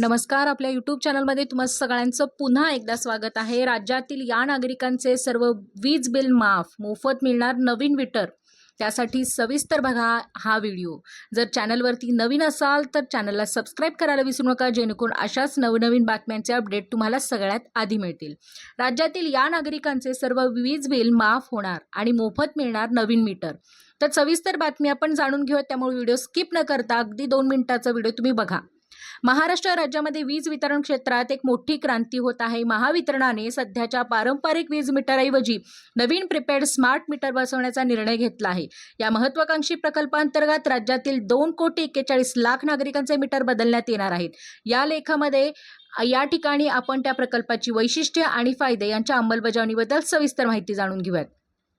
नमस्कार आपल्या यूट्यूब चॅनलमध्ये तुम्हा सगळ्यांचं पुन्हा एकदा स्वागत आहे. राज्यातील या नागरिकांचे सर्व वीज बिल माफ मोफत मिळणार नवीन मीटर त्यासाठी सविस्तर बघा हा व्हिडिओ. जर चॅनलवरती नवीन असाल तर चॅनलला सबस्क्राईब करायला विसरू नका जेणेकरून अशाच नवनवीन बातम्यांचे अपडेट तुम्हाला सगळ्यात आधी मिळतील. राज्यातील या नागरिकांचे सर्व वीज बिल माफ होणार आणि मोफत मिळणार नवीन मीटर. तर सविस्तर बातमी आपण जाणून घेऊया त्यामुळे व्हिडिओ स्किप न करता अगदी दोन मिनिटाचा व्हिडिओ तुम्ही बघा. महाराष्ट्र राज्यामध्ये वीज वितरण क्षेत्रात एक मोठी क्रांती होत आहे. महावितरणाने सध्याच्या पारंपरिक वीज मीटरऐवजी नवीन प्रिपेड स्मार्ट मीटर बसवण्याचा निर्णय घेतला आहे. या महत्वाकांक्षी प्रकल्पांतर्गत राज्यातील दोन कोटी एक्केचाळीस लाख नागरिकांचे मीटर बदलण्यात येणार आहेत. या लेखामध्ये या ठिकाणी आपण त्या प्रकल्पाची वैशिष्ट्ये आणि फायदे यांच्या अंमलबजावणीबद्दल सविस्तर माहिती जाणून घेऊयात.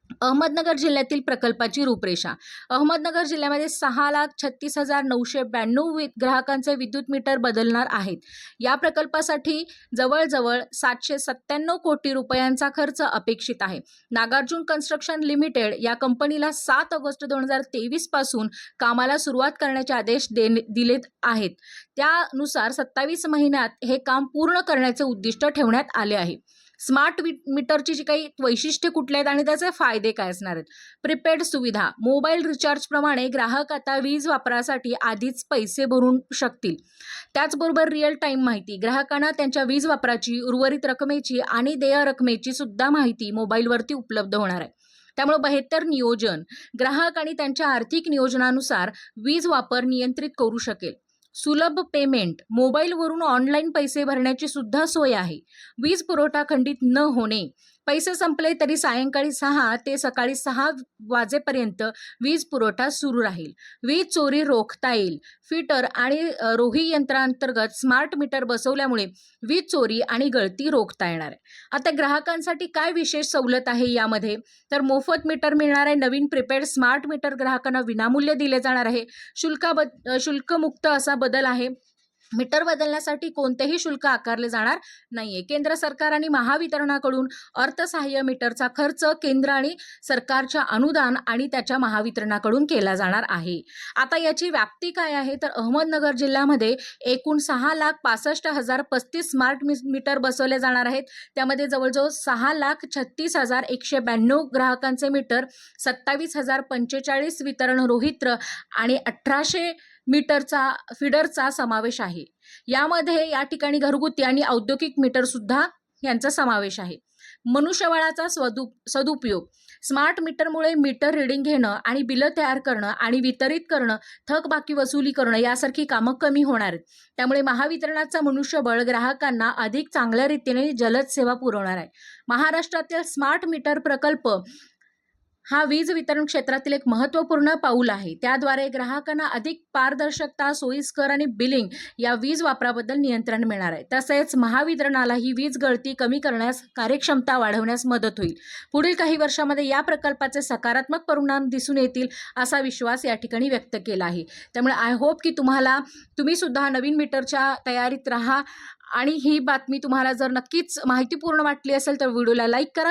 अहमदनगर जिल्ह्यातील प्रकल्पाची रूपरेषा. अहमदनगर जिल्ह्यामध्ये सहा लाख छत्तीस हजार नऊशे ब्याण्णव वि ग्राहकांचे विद्युत मीटर बदलणार आहेत. या प्रकल्पासाठी जवळजवळ सातशे सत्त्याण्णव कोटी रुपयांचा खर्च अपेक्षित आहे. नागार्जुन कन्स्ट्रक्शन लिमिटेड या कंपनीला सात ऑगस्ट दोन हजार तेवीसपासून कामाला सुरुवात करण्याचे आदेश दे दिलेत आहेत. त्यानुसार सत्तावीस महिन्यात हे काम पूर्ण करण्याचे उद्दिष्ट ठेवण्यात आले आहे. स्मार्ट मीटरची जी काही वैशिष्ट्ये कुठले आहेत आणि त्याचे फायदे काय असणार आहेत? प्रिपेड सुविधा मोबाईल रिचार्जप्रमाणे ग्राहक आता वीज वापरासाठी आधीच पैसे भरून शकतील. त्याचबरोबर रिअल टाईम माहिती ग्राहकांना त्यांच्या वीज वापराची उर्वरित रकमेची आणि देय रकमेची सुद्धा माहिती मोबाईलवरती उपलब्ध होणार आहे. त्यामुळे बेहतर नियोजन ग्राहक आणि त्यांच्या आर्थिक नियोजनानुसार वीज वापर नियंत्रित करू शकेल. सुलभ पेमेंट मोबाईलवरून ऑनलाईन पैसे भरण्याची सुद्धा सोय आहे. वीज पुरवठा खंडित न होणे पैसे संपले तरी सायंकाळी सहा ते सकाळी सहा वाजेपर्यंत वीज पुरवठा सुरू राहील. वीज चोरी रोखता येईल. फिटर आणि रोही यंत्रांतर्गत स्मार्ट मीटर बसवल्यामुळे वीज चोरी आणि गळती रोखता येणार आहे. आता ग्राहकांसाठी काय विशेष सवलत आहे यामध्ये? तर मोफत मीटर मिळणार आहे नवीन प्रिपेड स्मार्ट मीटर ग्राहकांना विनामूल्य दिले जाणार आहे. शुल्काबद शुल्कमुक्त असा बदल आहे. मीटर बदलण्यासाठी कोणतेही शुल्क आकारले जाणार नाहीये. केंद्र सरकार आणि महावितरणाकडून अर्थसहाय्य मीटरचा खर्च केंद्र आणि सरकारच्या अनुदान आणि त्याच्या महावितरणाकडून केला जाणार आहे. आता याची व्याप्ती काय आहे? तर अहमदनगर जिल्ह्यामध्ये एकूण सहा लाख पासष्ट हजार पस्तीस स्मार्ट मी मीटर बसवले जाणार आहेत. त्यामध्ये जवळजवळ सहा लाख छत्तीस हजार एकशे ब्याण्णव ग्राहकांचे मीटर सत्तावीस हजार पंचेचाळीस वितरण रोहित्र आणि अठराशे मीटरचा फिडरचा समावेश आहे. यामध्ये या ठिकाणी घरगुती आणि औद्योगिक मीटर सुद्धा यांचा समावेश आहे. मनुष्यबळाचा स्वदु सदुपयोग. स्मार्ट मीटरमुळे मीटर रीडिंग घेणं आणि बिलं तयार करणं आणि वितरित करणं थकबाकी वसुली करणं यासारखी कामं कमी होणार आहेत. त्यामुळे महावितरणाचा मनुष्यबळ ग्राहकांना अधिक चांगल्या रीतीने जलद सेवा पुरवणार आहे. महाराष्ट्रातील स्मार्ट मीटर प्रकल्प हा वीज वितरण क्षेत्रातील एक महत्त्वपूर्ण पाऊल आहे. त्याद्वारे ग्राहकांना अधिक पारदर्शकता सोयीस्कर आणि बिलिंग या वीज वापराबद्दल नियंत्रण मिळणार आहे. तसेच महावितरणाला ही वीज गळती कमी करण्यास कार्यक्षमता वाढवण्यास मदत होईल. पुढील काही वर्षामध्ये या प्रकल्पाचे सकारात्मक परिणाम दिसून येतील असा विश्वास या ठिकाणी व्यक्त केला आहे. त्यामुळे आय होप की तुम्हाला तुम्ही सुद्धा नवीन मीटरच्या तयारीत राहा. आणि ही बातमी तुम्हाला जर नक्कीच माहितीपूर्ण वाटली असेल तर व्हिडिओला लाईक करा.